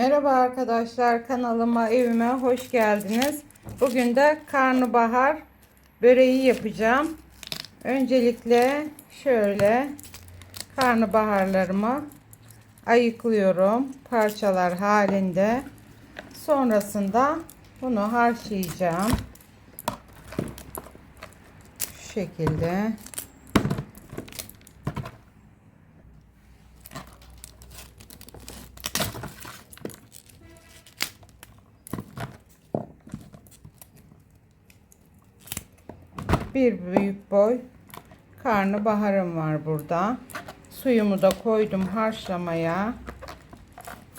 Merhaba arkadaşlar kanalıma evime hoş geldiniz. Bugün de karnabahar böreği yapacağım. Öncelikle şöyle karnabaharlarımı ayıklıyorum parçalar halinde. Sonrasında bunu harçlayacağım. Şu şekilde. Bir büyük boy karnabaharım var burada. Suyumu da koydum haşlamaya.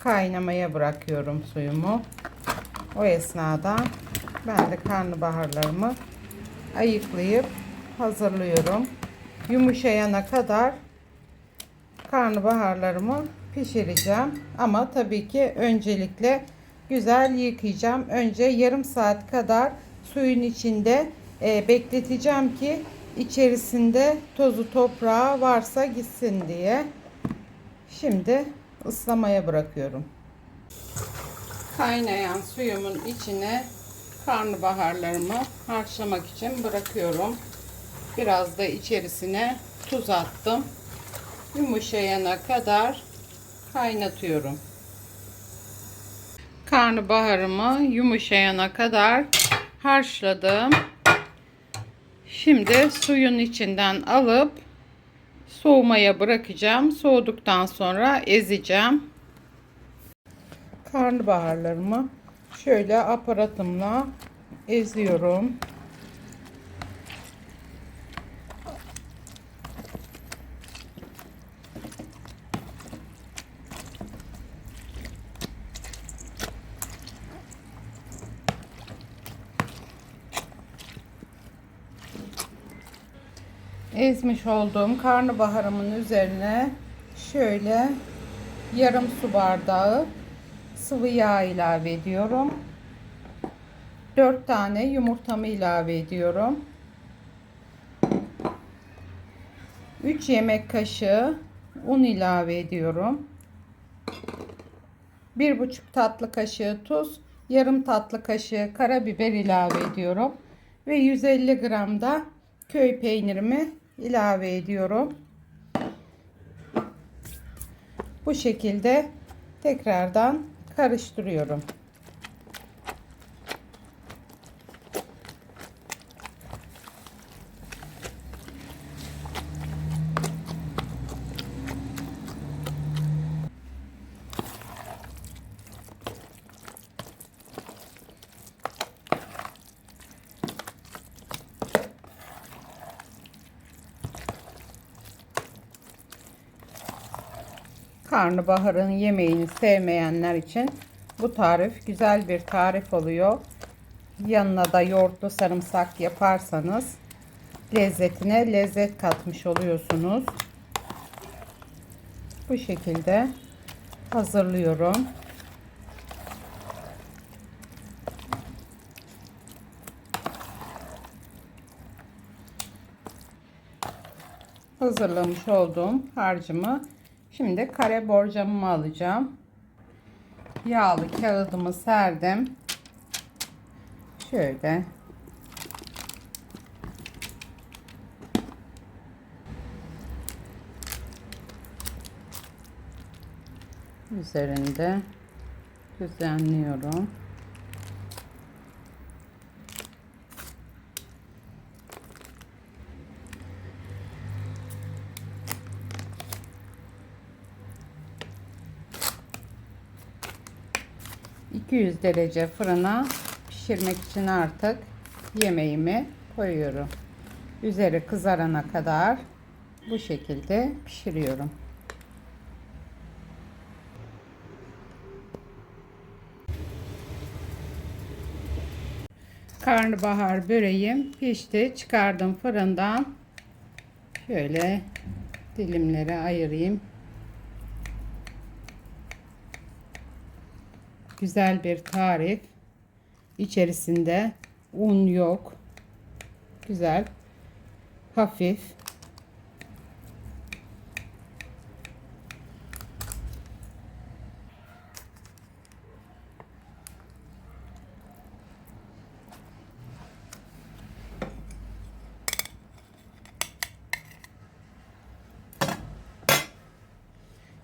Kaynamaya bırakıyorum suyumu. O esnada ben de karnabaharlarımı ayıklayıp hazırlıyorum. Yumuşayana kadar karnabaharlarımı pişireceğim. Ama tabii ki öncelikle güzel yıkayacağım. Önce yarım saat kadar suyun içinde e, bekleteceğim ki içerisinde tozu toprağı varsa gitsin diye. Şimdi ıslamaya bırakıyorum. Kaynayan suyumun içine karnabaharlarımı harçlamak için bırakıyorum. Biraz da içerisine tuz attım. Yumuşayana kadar kaynatıyorum. Karnabaharımı yumuşayana kadar harçladım. Şimdi suyun içinden alıp soğumaya bırakacağım. Soğuduktan sonra ezeceğim. Karnabaharlarımı şöyle aparatımla eziyorum. Ezmiş olduğum karnabaharımın üzerine şöyle yarım su bardağı sıvı yağ ilave ediyorum. 4 tane yumurtamı ilave ediyorum. 3 yemek kaşığı un ilave ediyorum. 1,5 tatlı kaşığı tuz, yarım tatlı kaşığı karabiber ilave ediyorum ve 150 gram da köy peynirimi ilave ediyorum. Bu şekilde tekrardan karıştırıyorum. Karnabaharın yemeğini sevmeyenler için bu tarif güzel bir tarif oluyor. Yanına da yoğurtlu sarımsak yaparsanız lezzetine lezzet katmış oluyorsunuz. Bu şekilde hazırlıyorum. Hazırlamış olduğum harcımı Şimdi kare borcamımı alacağım. Yağlı kağıdımı serdim. Şöyle. Üzerinde düzenliyorum. 200 derece fırına pişirmek için artık yemeğimi koyuyorum. Üzeri kızarana kadar bu şekilde pişiriyorum. Karnabahar böreğim pişti. Çıkardım fırından. Şöyle dilimlere ayırayım. güzel bir tarif. İçerisinde un yok. Güzel. Hafif.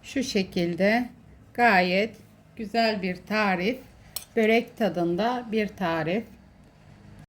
şu şekilde gayet güzel bir tarif. Börek tadında bir tarif.